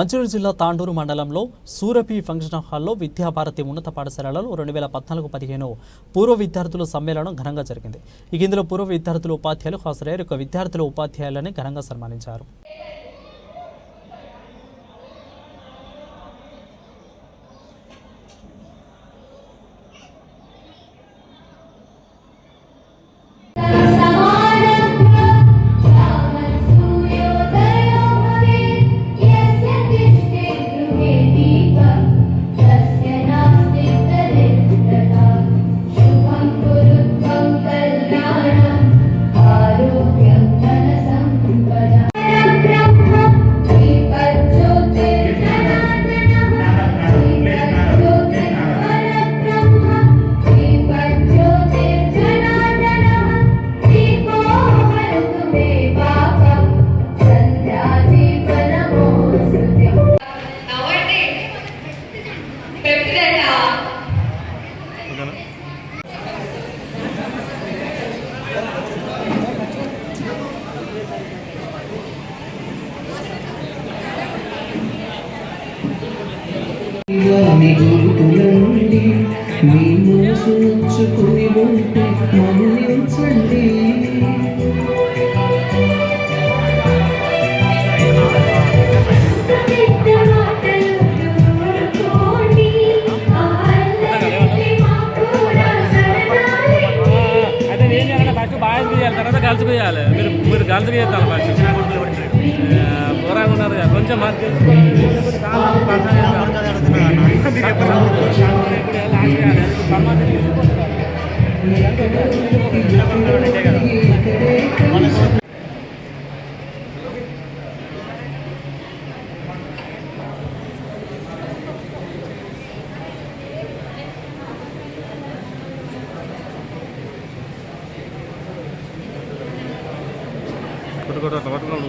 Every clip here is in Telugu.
మంచిర్యాల జిల్లా తాండూరు మండలంలో సూరపి ఫంక్షన్ హాల్లో విద్యాభారతి ఉన్నత పాఠశాలలో రెండు వేల పద్నాలుగు పదిహేను పూర్వ విద్యార్థుల సమ్మేళనం ఘనంగా జరిగింది. ఈ ఇందులో పూర్వ విద్యార్థులు ఉపాధ్యాయులు హాజరయ్యారు. ఇక విద్యార్థుల ఉపాధ్యాయులని ఘనంగా సన్మానించారు. ఆహ్లాదకి అయితే ఏం చేయాలంటే ఫస్ట్ చేయాలి తర్వాత కలిసిపోయాలి చేయాలి మీరు వాళ్ళు గర్ల్స్ చేస్తారు ఫస్ట్ ఉన్నారు కదా, కొంచెం మార్క్ చేసుకోండి. కొట్టు కొట్టు అట్లా పట్టుకోండి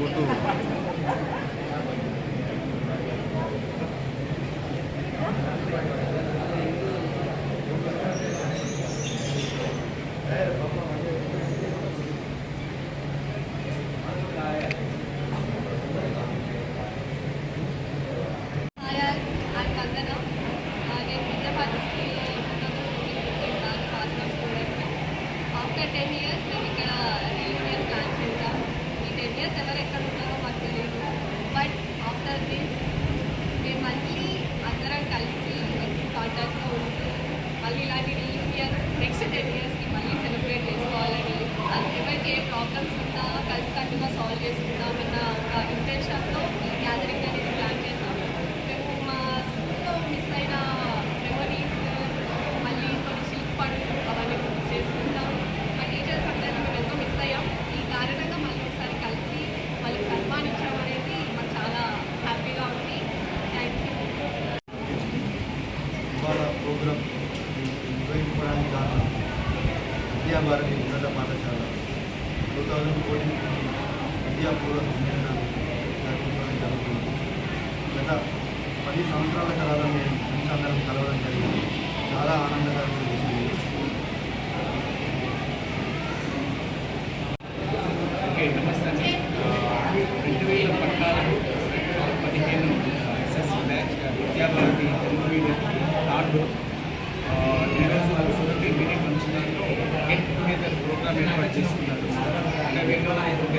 ప్రోగ్రాం నిర్వహించుకోవడానికి కారణం విద్యాభారతి ఉన్నత పాఠశాల. టూ థౌజండ్ ఫోర్టీన్ నుండి విద్యాపూర్వ సమ్మేళన జరుపుకోవడం జరుగుతుంది గత పది సంవత్సరాల కాలంలో మేము ఫ్రెండ్స్ కలవడం జరిగింది. చాలా ఆనందకరమైన విషయం ఇది. ఓకే నమస్తే అండి రెండు వేల పద్నాలుగు పదిహేను SSC batch Vidyabharathi Telugu medium నాడు ఈరోజు సురభి మీడియం ఫంక్షన్లో గెట్ టుగెదర్ ప్రోగ్రామ్ ఏర్పాటు చేసుకున్నారు అంటే వీళ్ళు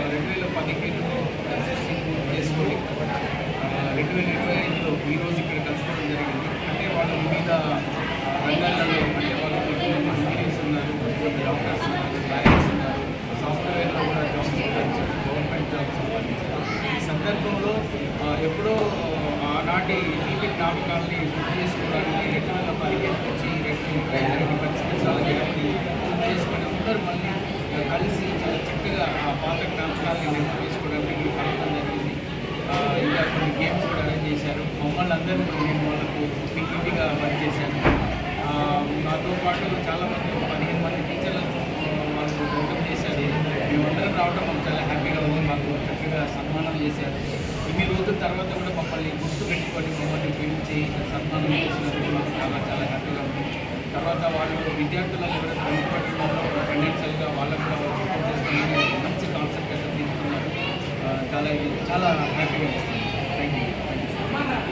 రెండు వేల పదిహేనులో ఎస్ఎస్సి పూర్తి చేసుకొని ఆ, రెండు వేల ఇరవై ఐదులో ఈరోజు ఇక్కడ కలుసుకోవడం జరిగింది అంటే వాళ్ళు వివిధ ఆ, రంగాలలో అంటే వాళ్ళు కొంతమంది ఇంజనీర్స్ ఉన్నారు కొంతమంది డాక్టర్స్ ఉన్నారు లాయర్స్ ఉన్నారు సాఫ్ట్వేర్లో కూడా జాబ్స్ సంపాదించారు గవర్నమెంట్ జాబ్స్ సంపాదించారు ఈ సందర్భంలో ఆ, ఎప్పుడో ఆనాటి తీపి జ్ఞాపకాలని గుర్తు చేసుకోవడానికి రెండు వేల పదిహేను నుంచి రెండు వేల ఇరవై ఐదు పరిస్థితుల గుర్తు చేసుకొని అందరూ మళ్ళీ కలిసి చాలా చక్కగా ఆ పాత జ్ఞాపకాలని నెమరు చేసుకోవడానికి కలవడం జరిగింది. ఇంకా కొన్ని గేమ్స్ కూడా అరేంజ్ చేశారు. మమ్మల్ని అందరూ నేను వాళ్ళకు పిక్కిగా వర్క్ చేశాను. నాతో పాటు చాలామంది పదిహేను మంది టీచర్లకు వాళ్ళు వెల్కమ్ చేశారు. మేమందరం రావడం మాకు చాలా హ్యాపీగా ఉంది. మాకు చక్కగా సన్మానం చేశారు. ఇన్ని రోజుల తర్వాత కూడా మమ్మల్ని గుర్తు పెట్టుకొని మమ్మల్ని పిలిచి సన్మానం చేసినందుకు మాకు చాలా చాలా హ్యాపీగా ఉంది. తర్వాత వాళ్ళు విద్యార్థులను ఎవరైతే వెనుకబడుతున్నారో ఫైనాన్షియల్గా వాళ్ళకు కూడా సపోర్ట్ చేస్తున్నారు. మంచి కాన్సెప్ట్ అయితే తీసుకున్నారు. చాలా ఇది చాలా హ్యాపీగా ఉంది.